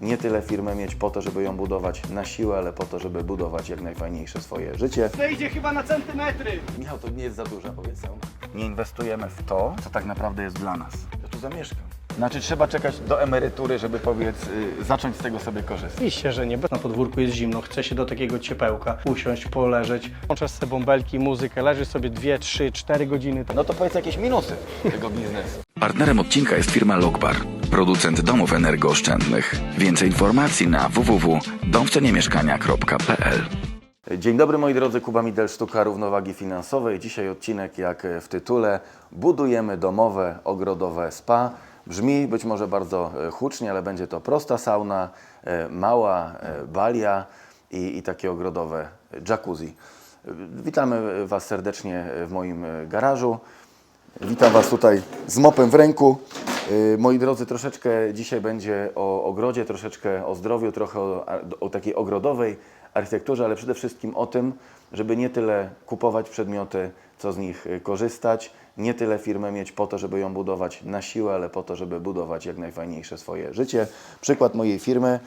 Nie tyle firmę mieć po to, żeby ją budować na siłę, ale po to, żeby budować jak najfajniejsze swoje życie. Wejdzie chyba na centymetry. Michał, to nie jest za duża, powiedz Nie inwestujemy w to, co tak naprawdę jest dla nas. Ja tu zamieszkam. Znaczy trzeba czekać do emerytury, żeby powiedz, y, zacząć z tego sobie korzystać. Oczywiście, że nie. Na podwórku jest zimno, chce się do takiego ciepełka usiąść, poleżeć. Włączasz sobie bąbelki, muzykę, leżysz sobie 2, 3, 4 godziny. No to powiedz jakieś minusy tego biznesu. Partnerem odcinka jest firma Lokbar, producent domów energooszczędnych. Więcej informacji na www.domwceniemieszkania.pl Dzień dobry moi drodzy, Kuba Midel, Sztuka Równowagi Finansowej. Dzisiaj odcinek jak w tytule Budujemy domowe, ogrodowe spa. Brzmi być może bardzo e, hucznie, ale będzie to prosta sauna, e, mała e, balia i, i takie ogrodowe jacuzzi. Witamy Was serdecznie w moim garażu. Witam Was tutaj z mopem w ręku. Yy, Moi drodzy, troszeczkę dzisiaj będzie o ogrodzie, troszeczkę o zdrowiu, trochę o, o takiej ogrodowej architekturze, ale przede wszystkim o tym, żeby nie tyle kupować przedmioty, co z nich y, korzystać, nie tyle firmę mieć po to, żeby ją budować na siłę, ale po to, żeby budować jak najfajniejsze swoje życie. Przykład mojej firmy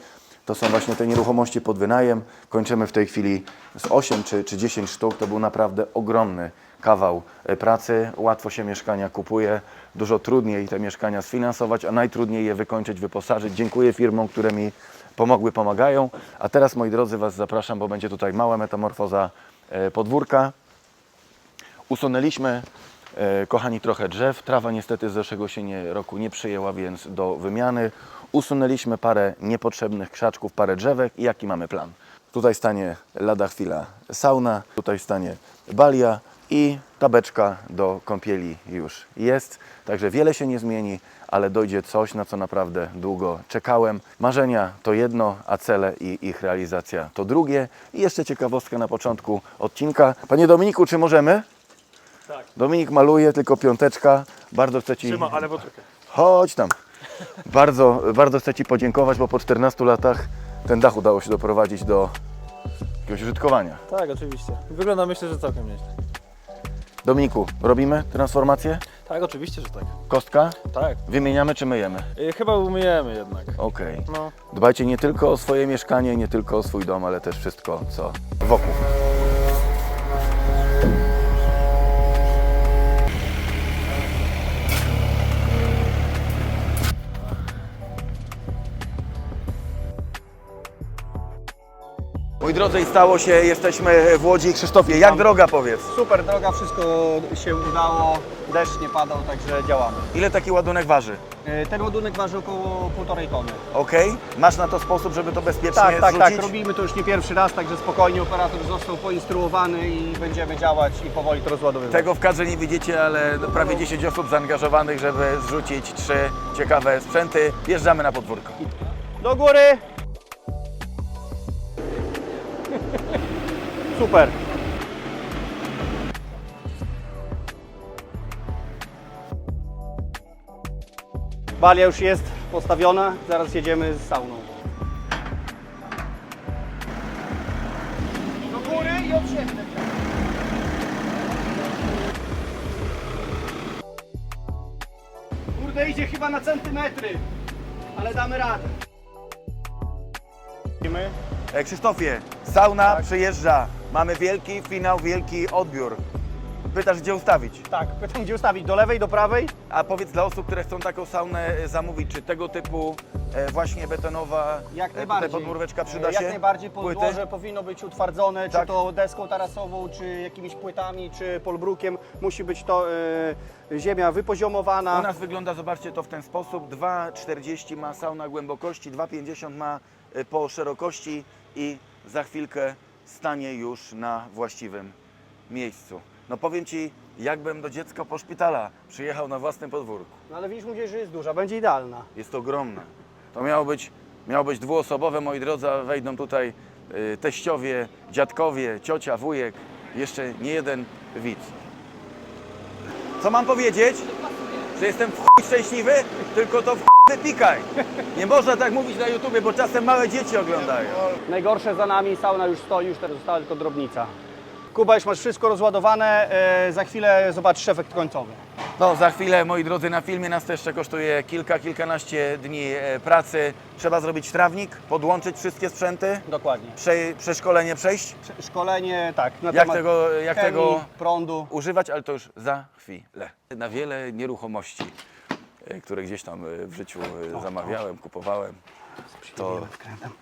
to są właśnie te nieruchomości pod wynajem. Kończymy w tej chwili z 8 czy, czy 10 sztuk. To był naprawdę ogromny kawał e, pracy. Łatwo się mieszkania kupuje, dużo trudniej te mieszkania sfinansować, a najtrudniej je wykończyć, wyposażyć. Dziękuję firmom, które mi pomogły, pomagają. A teraz, moi drodzy, Was zapraszam, bo będzie tutaj mała metamorfoza e, podwórka. Usunęliśmy, e, kochani, trochę drzew. Trawa niestety z zeszłego się nie, roku nie przyjęła, więc do wymiany. Usunęliśmy parę niepotrzebnych krzaczków, parę drzewek i jaki mamy plan? Tutaj stanie lada chwila sauna, tutaj stanie balia i tabeczka do kąpieli już jest. Także wiele się nie zmieni, ale dojdzie coś, na co naprawdę długo czekałem. Marzenia to jedno, a cele i ich realizacja to drugie. I jeszcze ciekawostka na początku odcinka. Panie Dominiku, czy możemy? Tak. Dominik maluje, tylko piąteczka. Bardzo chcę Ci... Trzyma, ale poczekaj. Chodź tam. Bardzo, bardzo chcę Ci podziękować, bo po 14 latach ten dach udało się doprowadzić do jakiegoś użytkowania. Tak, oczywiście. Wygląda myślę, że całkiem nieźle. Dominiku, robimy transformację? Tak, oczywiście, że tak. Kostka? Tak. Wymieniamy czy myjemy? Y, chyba umyjemy jednak. Okej. No. Dbajcie nie tylko o swoje mieszkanie, nie tylko o swój dom, ale też wszystko, co wokół. Moi drodzy, i stało się, jesteśmy w Łodzi. Krzysztofie, jak droga powiedz? Super droga, wszystko się udało, deszcz nie padał, także działamy. Ile taki ładunek waży? E, Ten ładunek waży około 1,5 tony. Ok? Masz na to sposób, żeby to bezpiecznie Tak, tak, zrzucić? tak, robimy to już nie pierwszy raz, także spokojnie operator został poinstruowany i będziemy działać i powoli to rozładowywać. Tego w kadrze nie widzicie, ale prawie 10 osób zaangażowanych, żeby zrzucić trzy ciekawe sprzęty. Wjeżdżamy na podwórko. Do góry! Super. Balia już jest postawiona, zaraz jedziemy z sauną. Do góry i od siebie. Kurde, idzie chyba na centymetry, ale damy radę. E, Krzysztofie, sauna przyjeżdża. Mamy wielki finał, wielki odbiór. Pytasz, gdzie ustawić? Tak, pytam gdzie ustawić, do lewej, do prawej? A powiedz dla osób, które chcą taką saunę e, zamówić, czy tego typu e, właśnie betonowa Jak e, tutaj najbardziej. podmurweczka przyda E, się? Jak najbardziej Płyty? podłoże powinno być utwardzone, Tak. czy to deską tarasową, czy jakimiś płytami, czy polbrukiem. Musi być to e, ziemia wypoziomowana. U nas wygląda, zobaczcie to w ten sposób. 2,40 ma sauna głębokości, 2,50 ma y, po szerokości i za chwilkę stanie już na właściwym miejscu. No powiem Ci, jakbym do dziecka po szpitala przyjechał na własnym podwórku. No ale widzisz, mówię, że jest duża, będzie idealna. Jest ogromne. To miało być, miało być dwuosobowe, moi drodzy, a wejdą tutaj y, teściowie, dziadkowie, ciocia, wujek, jeszcze nie jeden widz. Co mam powiedzieć? Że jestem w chuj szczęśliwy? Tylko to w chuj wypikaj. Nie można tak mówić na YouTubie, bo czasem małe dzieci oglądają. Najgorsze za nami, sauna już stoi, już teraz została tylko drobnica. Kuba, już masz wszystko rozładowane, e, za chwilę zobaczysz efekt końcowy. No, za chwilę, moi drodzy, na filmie nas to jeszcze kosztuje kilka, kilkanaście dni e, pracy. Trzeba zrobić trawnik, podłączyć wszystkie sprzęty, Dokładnie. prze, przeszkolenie przejść, Szkolenie, tak, na Jak temat tego- jak chemii, tego- prądu. używać, ale to już za chwilę. Na wiele nieruchomości, które gdzieś tam e, w życiu e, zamawiałem, kupowałem, to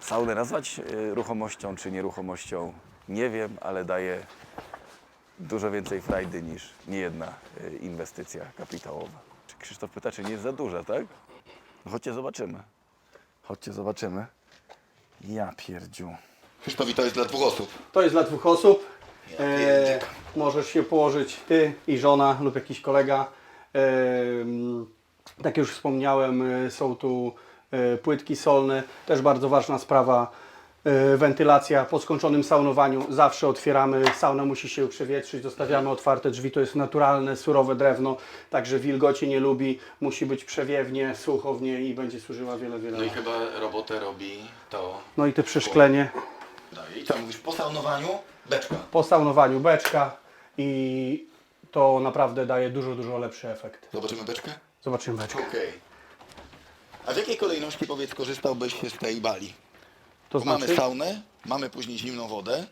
saunę nazwać e, ruchomością czy nieruchomością, nie wiem, ale daje dużo więcej frajdy niż niejedna e, inwestycja kapitałowa. Czy Krzysztof pyta, czy nie jest za duża, tak? No chodźcie zobaczymy. Chodźcie zobaczymy. Ja pierdziu. Krzysztof, i to jest dla dwóch osób. To jest dla dwóch osób. E, możesz się położyć ty i żona lub jakiś kolega. E, tak już wspomniałem, e, są tu e, płytki solne. Też bardzo ważna sprawa. E, wentylacja po skończonym saunowaniu zawsze otwieramy. Sauna musi się przewietrzyć, zostawiamy otwarte drzwi. To jest naturalne, surowe drewno, także wilgoci nie lubi. Musi być przewiewnie, sucho w niej i będzie służyła wiele, wiele No i lat. chyba robotę robi to. No i te przeszklenie. Daje. I co mówisz, po saunowaniu beczka. po saunowaniu beczka i to naprawdę daje dużo, dużo lepszy efekt. Zobaczymy beczkę? Zobaczymy beczkę. Okej. A w jakiej kolejności powiedz korzystałbyś z tej bali? To Bo mamy znaczy, saunę, mamy później zimną wodę,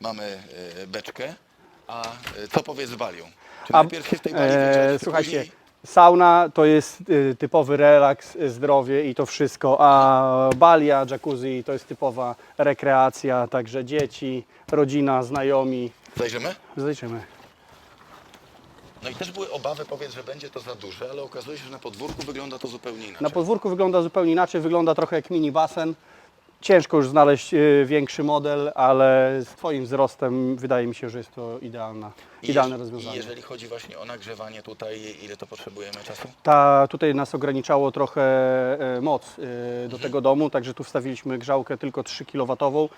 mamy e, beczkę, a e, co powiedz z balią? Czy A, najpierw się w tej bali e, wyczerpie, słuchajcie, później- sauna to jest y, typowy relaks, y, zdrowie i to wszystko, a balia, jacuzzi to jest typowa rekreacja, także dzieci, rodzina, znajomi. Zajrzymy? Zaliczymy. No i też były obawy, powiedz, że będzie to za duże, ale okazuje się, że na podwórku wygląda to zupełnie inaczej. Na podwórku wygląda zupełnie inaczej, wygląda trochę jak mini basen. Ciężko już znaleźć y, większy model, ale z Twoim wzrostem wydaje mi się, że jest to idealna, I idealne jeż- rozwiązanie. I jeżeli chodzi właśnie o nagrzewanie tutaj, ile to potrzebujemy czasu? Ta, tutaj nas ograniczało trochę e, moc e, do Mhm. tego domu, także tu wstawiliśmy grzałkę tylko 3 kW,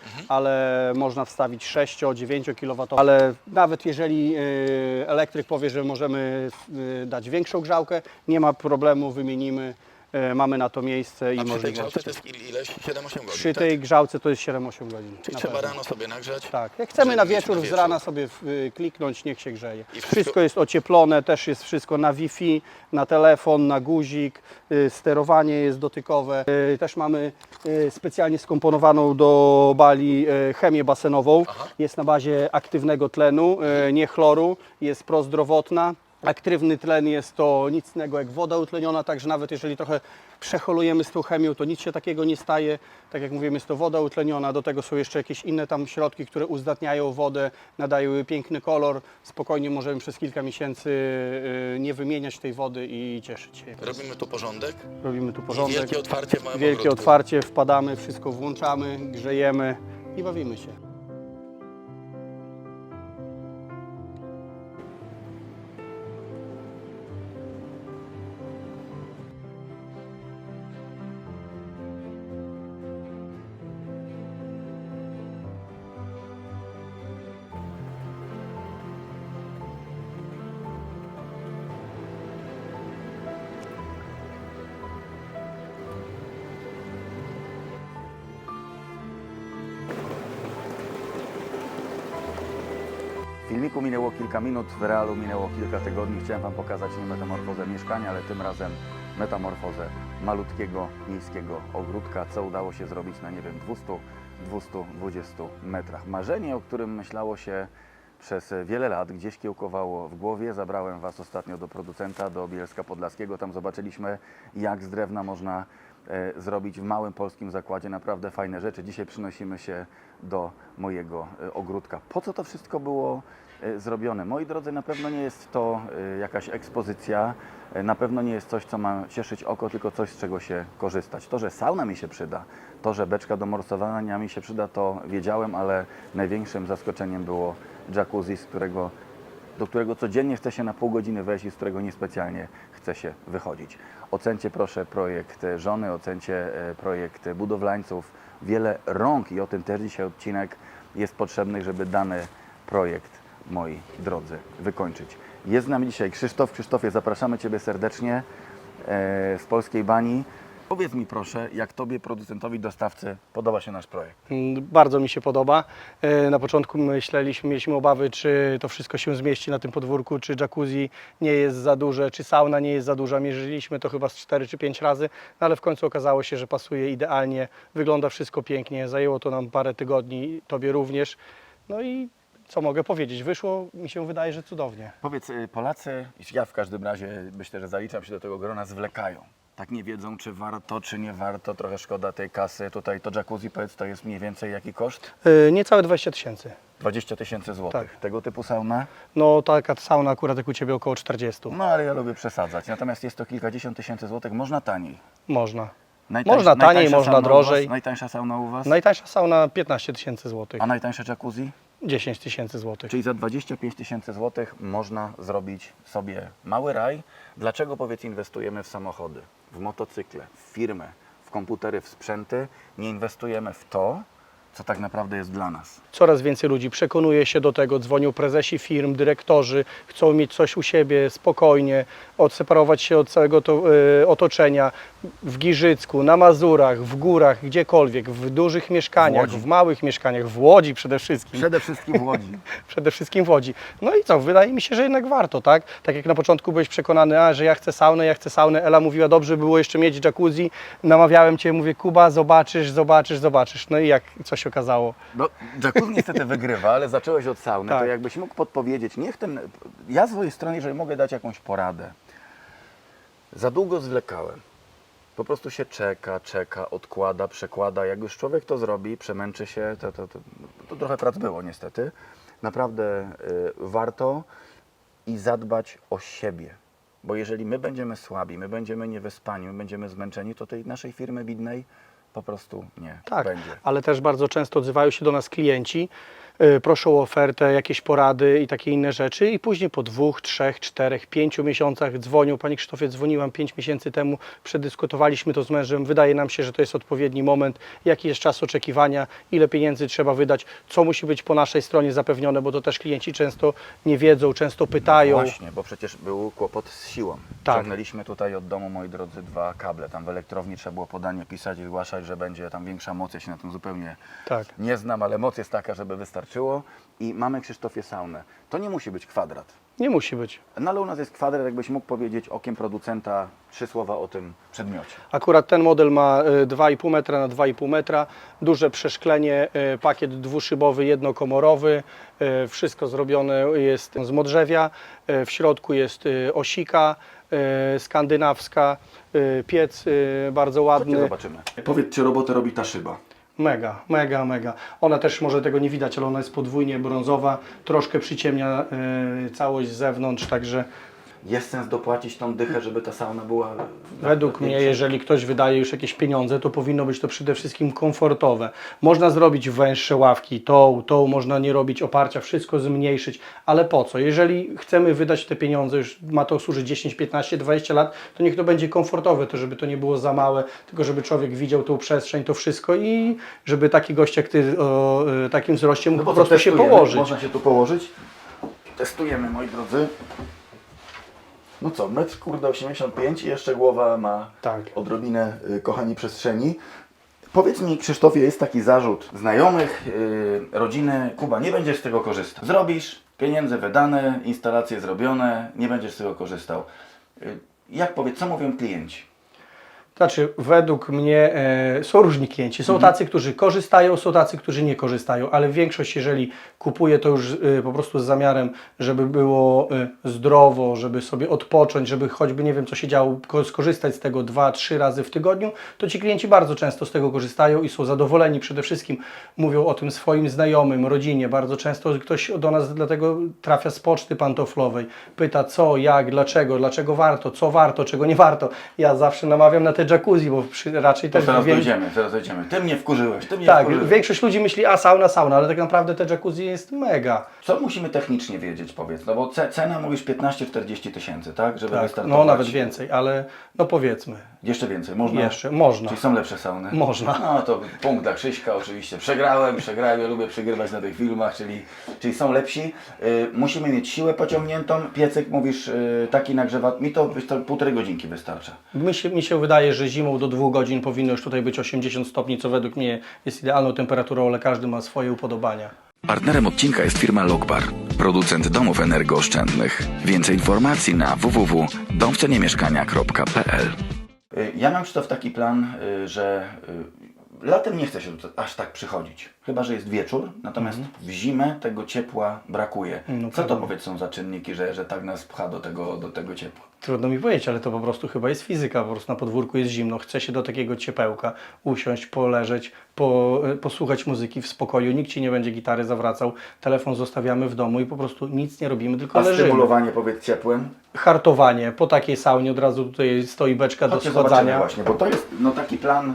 Mhm. ale można wstawić 6, 9 kW. Ale nawet jeżeli e, elektryk powie, że możemy e, dać większą grzałkę, nie ma problemu, wymienimy, e, mamy na to miejsce i A przy tej możliwości. grzałce to jest il- ileś? 7-8 godzin, Przy tak? tej grzałce to jest 7-8 godzin. Czyli na trzeba pewno. rano sobie nagrzać? Tak, jak chcemy żeby na wieczór, z rana sobie y, kliknąć, niech się grzeje. Wszystko... wszystko- jest ocieplone, też jest wszystko na Wi-Fi, na telefon, na guzik, y, sterowanie jest dotykowe. Y, Też mamy y, specjalnie skomponowaną do bali y, chemię basenową. Jest na bazie aktywnego tlenu, y, nie chloru, jest prozdrowotna. Aktywny tlen jest to nic innego jak woda utleniona, także nawet jeżeli trochę przeholujemy z tą chemią, to nic się takiego nie staje. Tak jak mówimy, jest to woda utleniona, do tego są jeszcze jakieś inne tam środki, które uzdatniają wodę, nadają jej piękny kolor. Spokojnie możemy przez kilka miesięcy y, nie wymieniać tej wody i cieszyć się. Robimy tu porządek. Robimy tu I porządek. wielkie otwarcie w małym Wielkie ogródku. otwarcie, wpadamy, wszystko włączamy, grzejemy i bawimy się. Kilka minut, w realu minęło kilka tygodni. Chciałem Wam pokazać nie metamorfozę mieszkania, ale tym razem metamorfozę malutkiego miejskiego ogródka, co udało się zrobić na, nie wiem, 200-220 metrach. Marzenie, o którym myślało się przez wiele lat, gdzieś kiełkowało w głowie. Zabrałem Was ostatnio do producenta, do Bielska Podlaskiego. Tam zobaczyliśmy, jak z drewna można e, zrobić w małym polskim zakładzie naprawdę fajne rzeczy. Dzisiaj przynosimy się do mojego e, ogródka. Po co to wszystko było zrobione? Moi drodzy, na pewno nie jest to e, jakaś ekspozycja, e, na pewno nie jest coś, co ma cieszyć oko, tylko coś, z czego się korzystać. To, że sauna mi się przyda, to, że beczka do morsowania mi się przyda, to wiedziałem, ale największym zaskoczeniem było jacuzzi, z którego do którego codziennie chce się na pół godziny wejść i z którego niespecjalnie chce się wychodzić. Ocencie proszę projekt żony, ocencie e, projekt budowlańców. Wiele rąk i o tym też dzisiaj odcinek jest potrzebny, żeby dany projekt, moi drodzy, wykończyć. Jest z nami dzisiaj Krzysztof. Krzysztofie, zapraszamy Ciebie serdecznie e, z Polskiej Bani. Powiedz mi proszę, jak Tobie, producentowi, dostawcy, podoba się nasz projekt? Bardzo mi się podoba. E, Na początku myśleliśmy, mieliśmy obawy, czy to wszystko się zmieści na tym podwórku, czy jacuzzi nie jest za duże, czy sauna nie jest za duża. Mierzyliśmy to chyba z 4 czy 5 razy, no ale w końcu okazało się, że pasuje idealnie. Wygląda wszystko pięknie. Zajęło to nam parę tygodni, Tobie również. No i co mogę powiedzieć? Wyszło, mi się wydaje, że cudownie. Powiedz, y, Polacy, ja w każdym razie myślę, że zaliczam się do tego grona, zwlekają. Tak nie wiedzą, czy warto, czy nie warto, trochę szkoda tej kasy. Tutaj to jacuzzi, powiedz, to jest mniej więcej jaki koszt? E, Niecałe 20 tysięcy. 20 tysięcy złotych. Tak. Tego typu sauna? No taka sauna akurat jak u Ciebie około 40. No ale ja lubię przesadzać. Natomiast jest to kilkadziesiąt tysięcy złotych, można taniej. Można. Najtańsza- Można taniej, można drożej. Was? Najtańsza sauna u Was? Najtańsza sauna 15 tysięcy złotych. A najtańsze jacuzzi? 10 tysięcy złotych. Czyli za 25 tysięcy złotych można zrobić sobie mały raj. Dlaczego powiedz inwestujemy w samochody, w motocykle, w firmę, w komputery, w sprzęty? Nie inwestujemy w to, co tak naprawdę jest dla nas. Coraz więcej ludzi przekonuje się do tego, dzwonią prezesi firm, dyrektorzy, chcą mieć coś u siebie spokojnie, odseparować się od całego to, e, otoczenia w Giżycku, na Mazurach, w górach, gdziekolwiek, w dużych mieszkaniach, W w, małych mieszkaniach, w Łodzi przede wszystkim. Przede wszystkim w Łodzi. przede wszystkim w Łodzi. No i co, wydaje mi się, że jednak warto, tak? Tak jak na początku byłeś przekonany, a, że ja chcę saunę, ja chcę saunę. Ela mówiła, dobrze było jeszcze mieć jacuzzi. Namawiałem Cię, mówię, Kuba, zobaczysz, zobaczysz, zobaczysz. No i jak, co się okazało? No, jacuzzi niestety wygrywa, ale zacząłeś od sauny, to Tak. jakbyś mógł podpowiedzieć, niech ten, ja z swojej strony, jeżeli mogę dać jakąś poradę, za długo zwlekałem. Po prostu się czeka, czeka, odkłada, przekłada. Jak już człowiek to zrobi, przemęczy się, to, to, to, to trochę prac było niestety. Naprawdę y, warto i zadbać o siebie. Bo jeżeli my będziemy słabi, my będziemy niewyspani, my będziemy zmęczeni, to tej naszej firmy widnej po prostu nie Tak, będzie. ale też bardzo często odzywają się do nas klienci, proszą o ofertę, jakieś porady i takie inne rzeczy i później po dwóch, trzech, czterech, pięciu miesiącach dzwonią. Panie Krzysztofie, dzwoniłam pięć miesięcy temu, przedyskutowaliśmy to z mężem, wydaje nam się, że to jest odpowiedni moment, jaki jest czas oczekiwania, ile pieniędzy trzeba wydać, co musi być po naszej stronie zapewnione, bo to też klienci często nie wiedzą, często pytają. Właśnie, bo przecież był kłopot z siłą. Tak. Ciągnęliśmy tutaj od domu, moi drodzy, dwa kable. Tam w elektrowni trzeba było podanie pisać i zgłaszać, że będzie tam większa moc. Ja się na tym zupełnie Tak. nie znam, ale moc jest taka, żeby wystarczyło. I mamy Krzysztofie saunę. To nie musi być kwadrat. Nie musi być. No ale u nas jest kwadrat, jakbyś mógł powiedzieć okiem producenta trzy słowa o tym przedmiocie. Akurat ten model ma y, 2,5 metra na 2,5 metra, duże przeszklenie, y, pakiet dwuszybowy, jednokomorowy, y, wszystko zrobione jest z modrzewia, y, w środku jest y, osika y, skandynawska, y, piec y, bardzo Chodźcie, ładny. zobaczymy. Powiedz, czy robotę robi ta szyba? Mega, mega, mega. Ona też może tego nie widać, ale ona jest podwójnie brązowa, troszkę przyciemnia y, całość z zewnątrz, także Jest sens dopłacić tą dychę, żeby ta sauna była... Według mnie, jeżeli ktoś wydaje już jakieś pieniądze, to powinno być to przede wszystkim komfortowe. Można zrobić węższe ławki, tą, tą, można nie robić oparcia, wszystko zmniejszyć, ale po co? Jeżeli chcemy wydać te pieniądze, już ma to służyć 10, 15, 20 lat, to niech to będzie komfortowe, to żeby to nie było za małe, tylko żeby człowiek widział tą przestrzeń, to wszystko i żeby taki gość jak Ty o y, takim wzroście mógł No po prostu się położyć. Można się tu położyć? Testujemy, moi drodzy. No co, metr kurde 85 i jeszcze głowa ma Tak. odrobinę, y, kochani, przestrzeni. Powiedz mi, Krzysztofie, jest taki zarzut znajomych, y, rodziny, Kuba, nie będziesz z tego korzystał. Zrobisz, pieniądze wydane, instalacje zrobione, nie będziesz z tego korzystał. Y, jak powiedz, co mówią klienci? Znaczy, według mnie e, są różni klienci. Są tacy, którzy korzystają, są tacy, którzy nie korzystają, ale większość, jeżeli kupuje to już e, po prostu z zamiarem, żeby było e, zdrowo, żeby sobie odpocząć, żeby choćby nie wiem, co się działo, ko- skorzystać z tego dwa, trzy razy w tygodniu, to ci klienci bardzo często z tego korzystają i są zadowoleni. Przede wszystkim mówią o tym swoim znajomym, rodzinie. Bardzo często ktoś do nas dlatego trafia z poczty pantoflowej, pyta co, jak, dlaczego, dlaczego warto, co warto, czego nie warto. Ja zawsze namawiam na te jacuzzi, bo przy, raczej To też wiem- dojdziemy, zaraz dojdziemy. Ty mnie wkurzyłeś, ty mnie Tak, wkurzyłeś. większość ludzi myśli, a sauna, sauna, ale tak naprawdę te jacuzzi jest mega. Co musimy technicznie wiedzieć, powiedz? No bo ce- cena mówisz 15-40 tysięcy, tak? Żeby Tak, wystartować. no nawet więcej, ale no powiedzmy, Jeszcze więcej, można? jeszcze, można. Czyli są lepsze sauny? Można. No to punkt dla Krzyśka oczywiście. Przegrałem, przegrałem, ja lubię przegrywać na tych filmach, czyli, czyli są lepsi. Y, musimy mieć siłę pociągniętą. Piecyk mówisz y, taki nagrzewa. Mi to, to półtorej godzinki wystarcza. Mi się, mi się wydaje, wydaje, że zimą do dwóch godzin powinno już tutaj być 80 stopni, co według mnie jest idealną temperaturą, ale każdy ma swoje upodobania. Partnerem odcinka jest firma Lokbar, producent domów energooszczędnych. Więcej informacji na www.domwceniemieszkania.pl Ja mam Krzysztof taki plan, y, że y, latem nie chce się tu aż tak przychodzić. Chyba, że jest wieczór, natomiast w zimę tego ciepła brakuje. No Co to powiedz są za czynniki, że, że tak nas pcha do tego, do tego ciepła? Trudno mi powiedzieć, ale to po prostu chyba jest fizyka. Po prostu na podwórku jest zimno. Chce się do takiego ciepełka usiąść, poleżeć, po, e, posłuchać muzyki w spokoju. Nikt ci nie będzie gitary zawracał. Telefon zostawiamy w domu i po prostu nic nie robimy, tylko A leżymy. stymulowanie powiedz ciepłem? Hartowanie. Po takiej saunie od razu tutaj stoi beczka do Chodźcie zobaczymy schadzania. właśnie, bo to jest no, taki plan,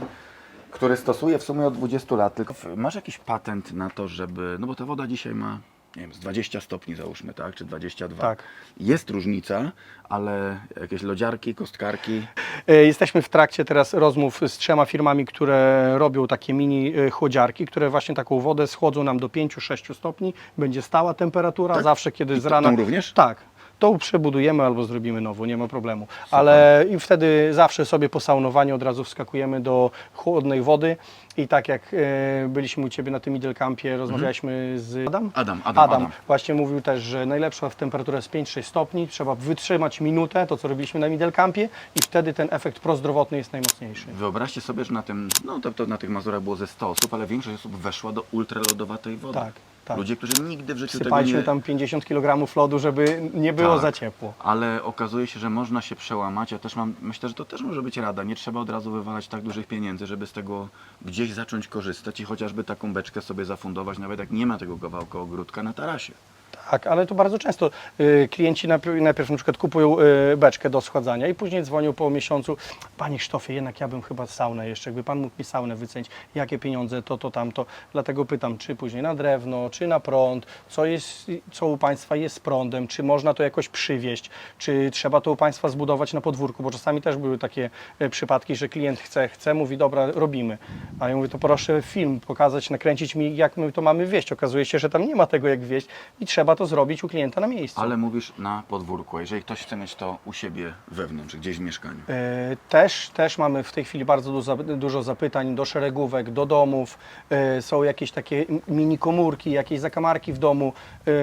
który stosuję w sumie od 20 lat. Tylko masz jakiś patent na to, żeby, no bo ta woda dzisiaj ma, nie wiem, z 20 stopni załóżmy, tak, czy 22. Tak. Jest różnica, ale jakieś lodziarki, kostkarki, E, Jesteśmy w trakcie teraz rozmów z trzema firmami, które robią takie mini e, chłodziarki, które właśnie taką wodę schłodzą nam do 5-6 stopni. Będzie stała temperatura, zawsze kiedy I z rana... również? Tak. To przebudujemy albo zrobimy nową, nie ma problemu. Ale i wtedy zawsze sobie po saunowaniu od razu wskakujemy do chłodnej wody i tak jak e, byliśmy u Ciebie na tym Middle Campie, rozmawialiśmy z Adam? Adam, Adam, Adam. właśnie mówił też, że najlepsza w temperaturę jest 5-6 stopni, trzeba wytrzymać minutę, to co robiliśmy na Middle Campie i wtedy ten efekt prozdrowotny jest najmocniejszy. Wyobraźcie sobie, że na tym, no to, to na tych Mazurach było ze 100 osób, ale większość osób weszła do ultralodowatej wody. Tak, tak. Ludzie, którzy nigdy w życiu tego Sypaliśmy nie... tam 50 kg lodu, żeby nie było Tak. za ciepło. Ale okazuje się, że można się przełamać. Ja też mam, myślę, że to też może być rada. Nie trzeba od razu wywalać tak dużych pieniędzy, żeby z tego gdzieś zacząć korzystać i chociażby taką beczkę sobie zafundować, nawet jak nie ma tego kawałka ogródka na tarasie. Tak, ale to bardzo często y, klienci najpierw, na przykład kupują y, beczkę do schładzania i później dzwonią po miesiącu. Panie Krzysztofie, jednak ja bym chyba saunę jeszcze, jakby Pan mógł mi saunę wycenić, jakie pieniądze, to, to, tamto. Dlatego pytam, czy później na drewno, czy na prąd, co, jest, co u Państwa jest z prądem, czy można to jakoś przywieźć, czy trzeba to u Państwa zbudować na podwórku, bo czasami też były takie e, przypadki, że klient chce, chce, mówi dobra, robimy. A ja mówię, to proszę film pokazać, nakręcić mi, jak my to mamy wieść. Okazuje się, że tam nie ma tego jak wieść i trzeba to zrobić u klienta na miejscu. Ale mówisz na podwórku. a Jeżeli ktoś chce mieć to u siebie wewnątrz, gdzieś w mieszkaniu. E, Też, też mamy w tej chwili bardzo dużo, dużo zapytań do szeregówek, do domów. E, Są jakieś takie mini komórki, jakieś zakamarki w domu.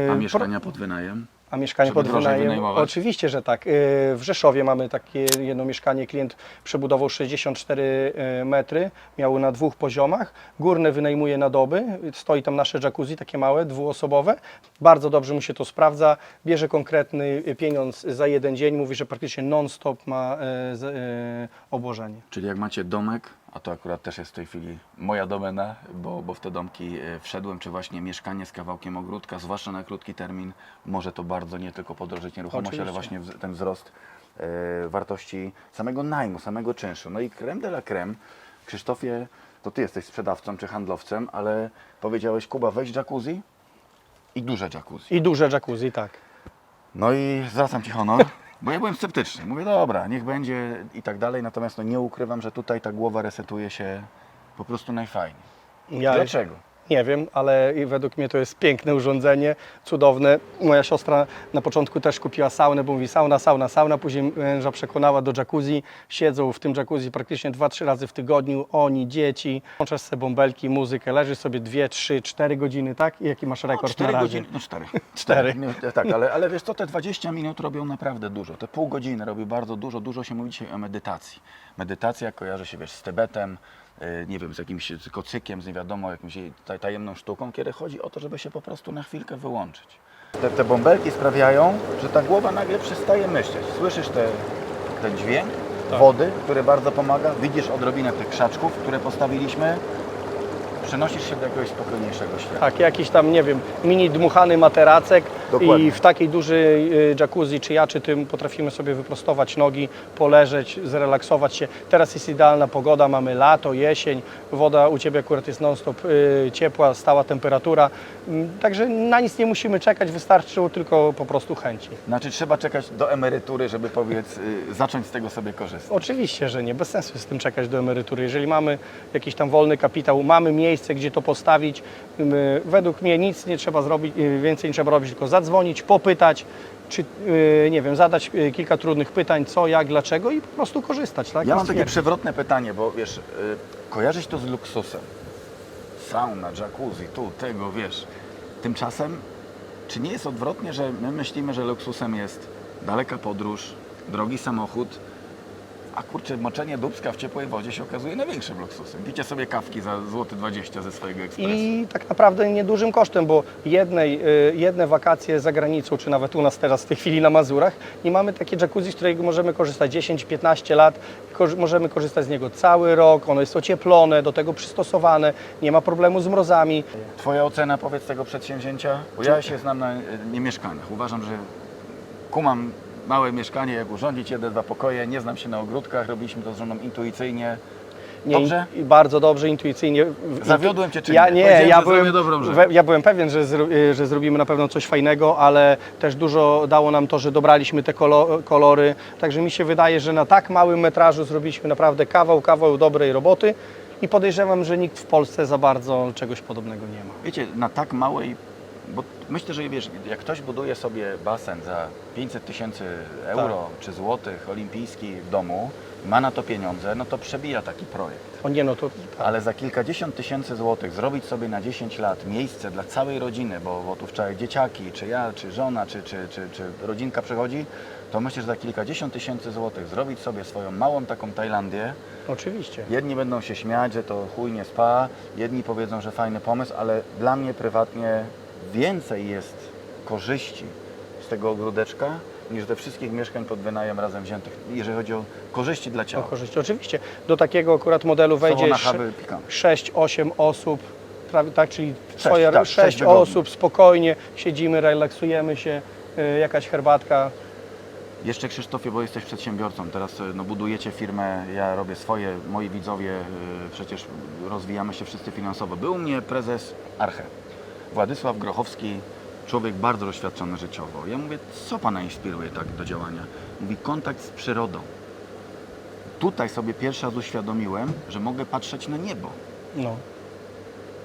E, A mieszkania pod wynajem? A mieszkanie Żeby pod drożej wynajem? wynajmować? Oczywiście, że tak. Yy, W Rzeszowie mamy takie jedno mieszkanie, klient przebudował 64 yy, metry, miał na dwóch poziomach, górne wynajmuje na doby, stoi tam nasze jacuzzi, takie małe, dwuosobowe, bardzo dobrze mu się to sprawdza, bierze konkretny pieniądz za jeden dzień, mówi, że praktycznie non-stop ma yy, z- yy, obłożenie. Czyli jak macie domek, a to akurat też jest w tej chwili moja domena, bo, bo w te domki e, wszedłem, czy właśnie mieszkanie z kawałkiem ogródka, zwłaszcza na krótki termin, może to bardzo nie tylko podrożyć nieruchomość, ale Oczywiście. właśnie w- ten wzrost e, wartości samego najmu, samego czynszu. No i creme de la creme, Krzysztofie, to Ty jesteś sprzedawcą czy handlowcem, ale powiedziałeś, Kuba, weź jacuzzi i duże jacuzzi. I duże jacuzzi, tak. No i zwracam Ci honor, bo ja byłem sceptyczny. Mówię, dobra, niech będzie i tak dalej, natomiast no nie ukrywam, że tutaj ta głowa resetuje się po prostu najfajniej. Ja Dlaczego? Nie wiem, ale według mnie to jest piękne urządzenie, cudowne. Moja siostra na początku też kupiła saunę, bo mówi sauna, sauna, sauna. Później męża przekonała do jacuzzi. Siedzą w tym jacuzzi praktycznie 2-3 razy w tygodniu. Oni, dzieci. Łączasz sobie bąbelki, muzykę, leżysz sobie 2, 3, 4 godziny, tak? I jaki masz rekord Cztery na razie? godziny, no cztery. Cztery. Nie, Tak, ale, ale wiesz co, te 20 minut robią naprawdę dużo. Te pół godziny robi bardzo dużo. Dużo się mówi dzisiaj o medytacji. Medytacja kojarzy się, wiesz, z Tybetem, nie wiem, z jakimś kocykiem, z nie wiadomo, jakimś tajemną sztuką, kiedy chodzi o to, żeby się po prostu na chwilkę wyłączyć. Te, te bąbelki sprawiają, że ta głowa nagle przestaje myśleć. Słyszysz te, ten dźwięk wody, który bardzo pomaga. Widzisz odrobinę tych krzaczków, które postawiliśmy. Przenosisz się do jakiegoś spokojniejszego świata. Tak, jakiś tam, nie wiem, mini dmuchany materacek Dokładnie. i w takiej dużej y, jacuzzi, czy ja, czy ty potrafimy sobie wyprostować nogi, poleżeć, zrelaksować się. Teraz jest idealna pogoda, mamy lato, jesień, woda u Ciebie akurat jest non-stop y, ciepła, stała temperatura, także na nic nie musimy czekać, wystarczyło tylko po prostu chęci. Znaczy trzeba czekać do emerytury, żeby powiedz, y, zacząć z tego sobie korzystać. Oczywiście, że nie, bez sensu jest z tym czekać do emerytury. Jeżeli mamy jakiś tam wolny kapitał, mamy miejsce, gdzie to postawić, y, według mnie nic nie trzeba zrobić, y, więcej nie trzeba robić, tylko zadzwonić, popytać, czy nie wiem, zadać kilka trudnych pytań, co, jak, dlaczego i po prostu korzystać, tak? Ja mam takie przewrotne pytanie, bo wiesz, kojarzysz to z luksusem. Sauna, jacuzzi, tu, tego, wiesz. Tymczasem, czy nie jest odwrotnie, że my myślimy, że luksusem jest daleka podróż, drogi samochód, a kurczę, moczenie dubska w ciepłej wodzie się okazuje największym luksusem. Picie sobie kawki za złoty 20 ze swojego ekspresu. I tak naprawdę niedużym kosztem, bo jednej, y, jedne wakacje za granicą, czy nawet u nas teraz w tej chwili na Mazurach, i mamy takie jacuzzi, z którego możemy korzystać 10-15 lat, możemy korzystać z niego cały rok, ono jest ocieplone, do tego przystosowane, nie ma problemu z mrozami. Twoja ocena, powiedz, tego przedsięwzięcia? Bo ja się znam na y, niemieszkaniach. Uważam, że kumam małe mieszkanie, jak urządzić, jedne, dwa pokoje, nie znam się na ogródkach, robiliśmy to z żoną intuicyjnie. Nie, Dobrze? i- bardzo dobrze, intuicyjnie. Zawiodłem cię czy ja, nie? nie? Ja byłem, we- ja byłem pewien, że, zro, y, że zrobimy na pewno coś fajnego, ale też dużo dało nam to, że dobraliśmy te kolo, kolory. Także mi się wydaje, że na tak małym metrażu zrobiliśmy naprawdę kawał, kawał dobrej roboty i podejrzewam, że nikt w Polsce za bardzo czegoś podobnego nie ma. Wiecie, na tak małej, bo myślę, że wiesz, jak ktoś buduje sobie basen za 500 tysięcy euro czy złotych olimpijski w domu, ma na to pieniądze, no to przebija taki projekt. O nie, no to tak. Ale za kilkadziesiąt tysięcy złotych zrobić sobie na 10 lat miejsce dla całej rodziny, bo, bo tu wczoraj dzieciaki, czy ja, czy żona, czy, czy, czy, czy rodzinka przychodzi, to myślę, że za kilkadziesiąt tysięcy złotych zrobić sobie swoją małą taką Tajlandię, oczywiście. Jedni będą się śmiać, że to chuj nie spa, jedni powiedzą, że fajny pomysł, ale dla mnie prywatnie więcej jest korzyści z tego ogródeczka niż ze wszystkich mieszkań pod wynajem razem wziętych, jeżeli chodzi o korzyści dla O ciała. korzyści. Oczywiście. Do takiego akurat modelu wejdzie na chaby pikam. 6-8 osób, prawie, tak, czyli swoje tak, 6 sześć wygodnie. osób, spokojnie siedzimy, relaksujemy się, y, jakaś herbatka. Jeszcze Krzysztofie, bo jesteś przedsiębiorcą, teraz e, no, budujecie firmę, ja robię swoje, moi widzowie, e, przecież rozwijamy się wszyscy finansowo. Był u mnie prezes Arche, Władysław Grochowski, człowiek bardzo doświadczony życiowo. Ja mówię, co Pana inspiruje tak do działania? Mówi, kontakt z przyrodą. Tutaj sobie pierwszy raz uświadomiłem, że mogę patrzeć na niebo. No.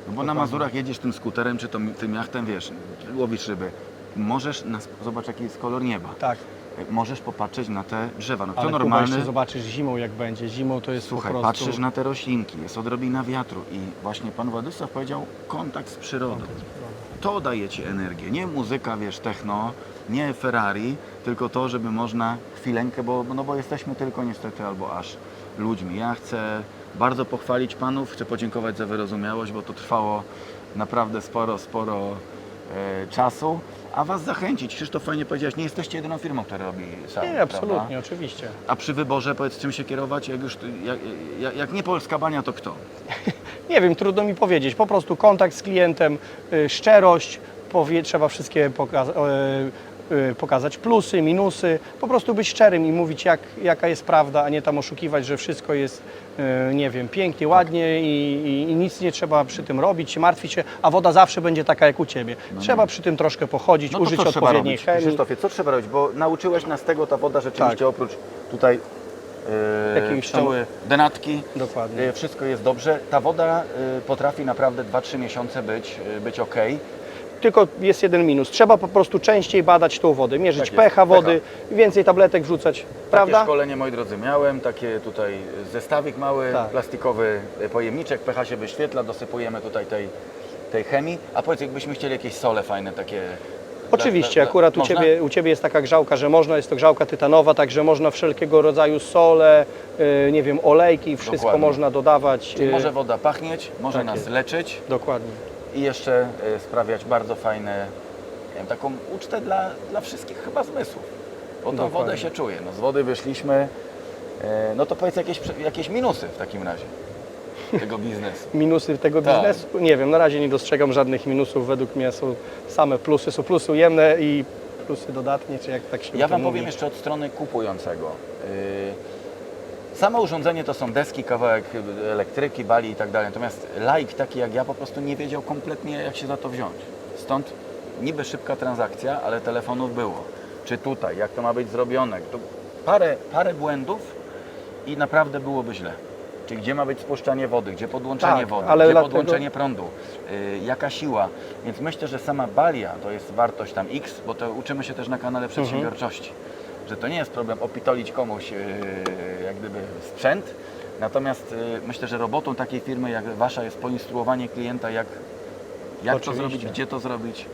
No bo na Mazurach jedziesz tym skuterem, czy to, tym jachtem, wiesz, łowisz ryby. Możesz, na, zobacz jaki jest kolor nieba. Tak, Możesz popatrzeć na te drzewa. No, kto ale Kuba jeszcze zobaczysz zimą jak będzie. Zimą to jest słuchaj, po prostu... patrzysz na te roślinki, jest odrobina wiatru i właśnie pan Władysław powiedział kontakt z przyrodą. To daje ci energię, nie muzyka, wiesz, techno, nie Ferrari, tylko to, żeby można chwileńkę, bo, no bo jesteśmy tylko niestety albo aż ludźmi. Ja chcę bardzo pochwalić panów, chcę podziękować za wyrozumiałość, bo to trwało naprawdę sporo, sporo e, czasu. A was zachęcić, Krzysztof fajnie powiedziałeś, nie jesteście jedyną firmą, która robi sam. Nie, absolutnie, oczywiście. A przy wyborze powiedz czym się kierować, jak już jak, jak, jak nie polska bania, to kto? Nie wiem, trudno mi powiedzieć. Po prostu kontakt z klientem, y, szczerość, powie, trzeba wszystkie poka- y, pokazać plusy, minusy, po prostu być szczerym i mówić jak, jaka jest prawda, a nie tam oszukiwać, że wszystko jest, y, nie wiem, pięknie, ładnie i, i, i nic nie trzeba przy tym robić, martwić się, a woda zawsze będzie taka jak u Ciebie. trzeba przy tym troszkę pochodzić, No to użyć co trzeba odpowiedniej robić? chemii. Krzysztofie, co trzeba robić? Bo nauczyłeś nas tego, ta woda rzeczywiście Tak. oprócz tutaj e, Jakiegoś tam- pszczoły, denatki, Dokładnie. e, wszystko jest dobrze. Ta woda e, potrafi naprawdę 2-3 miesiące być, e, być ok. Tylko jest jeden minus. Trzeba po prostu częściej badać tą wodę, mierzyć Tak jest, pH wody, więcej tabletek wrzucać, Takie prawda? szkolenie, moi drodzy, miałem, takie tutaj zestawik mały, Tak. plastikowy e, pojemniczek, pH się wyświetla, dosypujemy tutaj tej, tej chemii. A powiedz, jakbyśmy chcieli jakieś sole fajne takie... Oczywiście, dla- dla- akurat u można? ciebie, u Ciebie jest taka grzałka, że można, jest to grzałka tytanowa, także można wszelkiego rodzaju sole, y, nie wiem, olejki, wszystko Dokładnie. można dodawać. Czyli y, może woda pachnieć, może nas leczyć Dokładnie. I jeszcze e, sprawiać bardzo fajne, nie wiem, taką ucztę dla, dla wszystkich chyba zmysłów. Bo tą wodę się czuje. No, z wody wyszliśmy, e, no to powiedz jakieś, jakieś minusy w takim razie tego biznesu. Minusy tego Tak. biznesu? Nie wiem, na razie nie dostrzegam żadnych minusów. Według mnie są same plusy. Są plusy ujemne i plusy dodatnie, czy jak tak się Ja Wam mówi. powiem jeszcze od strony kupującego. Yy, Samo urządzenie to są deski, kawałek elektryki, bali i tak dalej. Natomiast laik taki jak ja po prostu nie wiedział kompletnie jak się za to wziąć. Stąd niby szybka transakcja, ale telefonów było. Czy tutaj, jak to ma być zrobione. To parę, parę błędów i naprawdę byłoby źle. Czyli gdzie ma być spuszczanie wody, gdzie podłączenie Tak, wody, ale gdzie dlatego- podłączenie prądu, y, jaka siła. Więc myślę, że sama balia to jest wartość tam X, bo to uczymy się też na kanale Mhm. Że to nie jest problem opitolić komuś y, jak gdyby sprzęt, natomiast y, myślę, że robotą takiej firmy jak wasza jest poinstruowanie klienta, jak, jak to zrobić, gdzie to zrobić.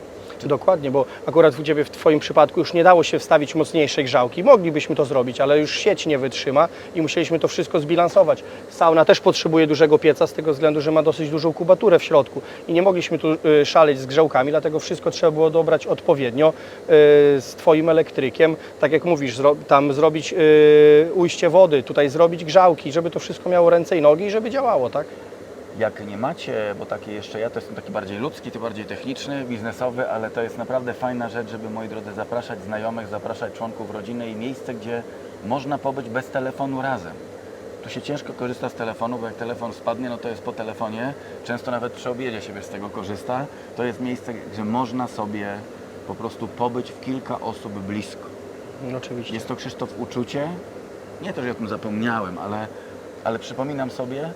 Dokładnie, bo akurat u Ciebie w Twoim przypadku już nie dało się wstawić mocniejszej grzałki. Moglibyśmy to zrobić, ale już sieć nie wytrzyma i musieliśmy to wszystko zbilansować. Sauna też potrzebuje dużego pieca z tego względu, że ma dosyć dużą kubaturę w środku i nie mogliśmy tu y, szaleć z grzałkami, dlatego wszystko trzeba było dobrać odpowiednio y, z Twoim elektrykiem. Tak jak mówisz, tam zrobić y, ujście wody, tutaj zrobić grzałki, żeby to wszystko miało ręce i nogi i żeby działało, tak? Jak nie macie, bo taki jeszcze ja to jestem taki bardziej ludzki, ty bardziej techniczny, biznesowy, ale to jest naprawdę fajna rzecz, żeby moi drodzy zapraszać znajomych, zapraszać członków rodziny i miejsce, gdzie można pobyć bez telefonu razem. Tu się ciężko korzysta z telefonu, bo jak telefon spadnie, no to jest po telefonie. Często nawet przy obiedzie się z tego korzysta. To jest miejsce, gdzie można sobie po prostu pobyć w kilka osób blisko. No, oczywiście. Jest to Krzysztof uczucie. Nie to, że ja o tym zapomniałem, ale, ale przypominam sobie,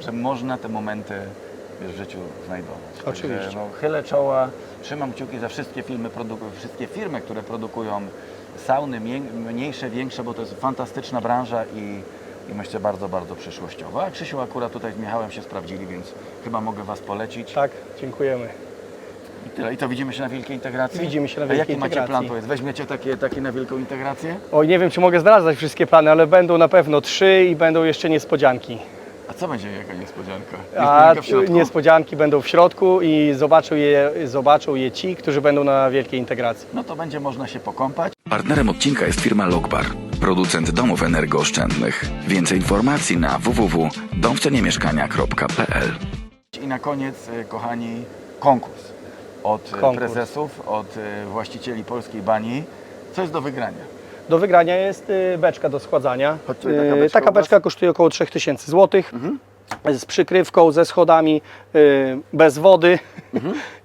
że można te momenty wiesz, w życiu znajdować. Oczywiście. Także, no, chylę czoła, trzymam kciuki za wszystkie filmy, wszystkie firmy, które produkują sauny, mniejsze, większe, bo to jest fantastyczna branża i, i myślę bardzo, bardzo przyszłościowa. A Krzysiu akurat tutaj z Michałem się sprawdzili, więc chyba mogę Was polecić. Tak, dziękujemy. I tyle. I to widzimy się na wielkiej integracji? Widzimy się na A wielkiej jaki macie plan? integracji. Powiedz, weźmiecie takie, takie na wielką integrację? Oj, nie wiem, czy mogę zdradzać wszystkie plany, ale będą na pewno trzy i będą jeszcze niespodzianki. A co będzie jaka niespodzianka? A Niespodzianka w środku? niespodzianki będą w środku i zobaczą je, zobaczą je ci, którzy będą na wielkiej integracji. No to będzie można się pokąpać. Partnerem odcinka jest firma Lokbar, producent domów energooszczędnych. Więcej informacji na www.domwceniemieszkania.pl I na koniec, y, kochani, konkurs od y, Konkurs. prezesów, od y, właścicieli polskiej bani. Co jest do wygrania? Do wygrania jest y, beczka do schładzania. Chodź tutaj, taka Y, beczka was? beczka kosztuje około 3000 zł. Z przykrywką, ze schodami, y, bez wody.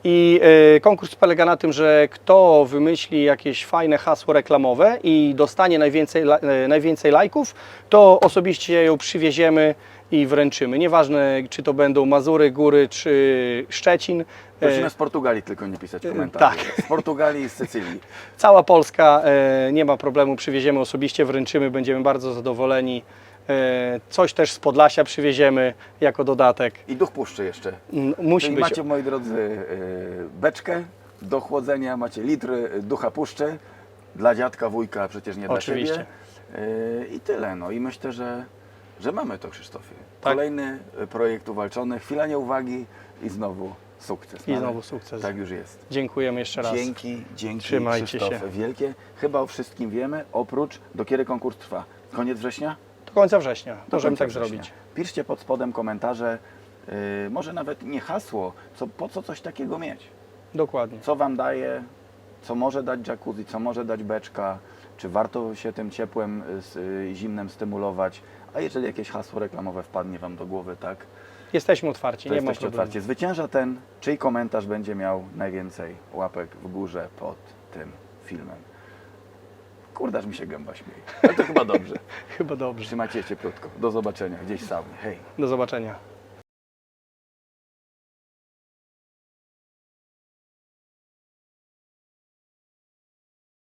I y, konkurs polega na tym, że kto wymyśli jakieś fajne hasło reklamowe i dostanie najwięcej, la- y, najwięcej lajków, to osobiście ją przywieziemy i wręczymy. Nieważne, czy to będą Mazury, Góry, czy Szczecin. Prosimy Y, z Portugalii tylko nie pisać komentarzy. tak. Z Portugalii i z Sycylii. Cała Polska, e, nie ma problemu, przywieziemy osobiście, wręczymy, będziemy bardzo zadowoleni. E, Coś też z Podlasia przywieziemy jako dodatek. I duch puszczy jeszcze. Mm, Musi Czyli być. macie, moi drodzy, beczkę do chłodzenia, macie litry ducha puszczy. Dla dziadka, wujka, przecież nie dla Oczywiście. siebie. I tyle. No i myślę, że, że mamy to, Krzysztofie. Tak. Kolejny y, projekt uwalczony, chwila nieuwagi i znowu sukces. I znowu sukces. Tak już jest. Dziękujemy jeszcze raz. Dzięki, dzięki Trzymajcie Krzysztof się. wielkie. Chyba o wszystkim wiemy, oprócz do kiedy konkurs trwa. Koniec września? Do końca września. Do Możemy tak września. zrobić. Piszcie pod spodem komentarze, yy, może nawet nie hasło, co, po co coś takiego mieć. Dokładnie. Co Wam daje, co może dać jacuzzi, co może dać beczka, czy warto się tym ciepłem y, z, y, zimnem stymulować, a jeżeli jakieś hasło reklamowe wpadnie Wam do głowy, tak, Jesteśmy otwarci, to nie ma jesteście problemu. otwarcie. Zwycięża ten, czyj komentarz będzie miał najwięcej łapek w górze pod tym filmem. Kurde, aż mi się gęba śmieje. Ale to chyba dobrze. Chyba dobrze. Trzymajcie się cieplutko. Do zobaczenia gdzieś saunie. Hej. Do zobaczenia.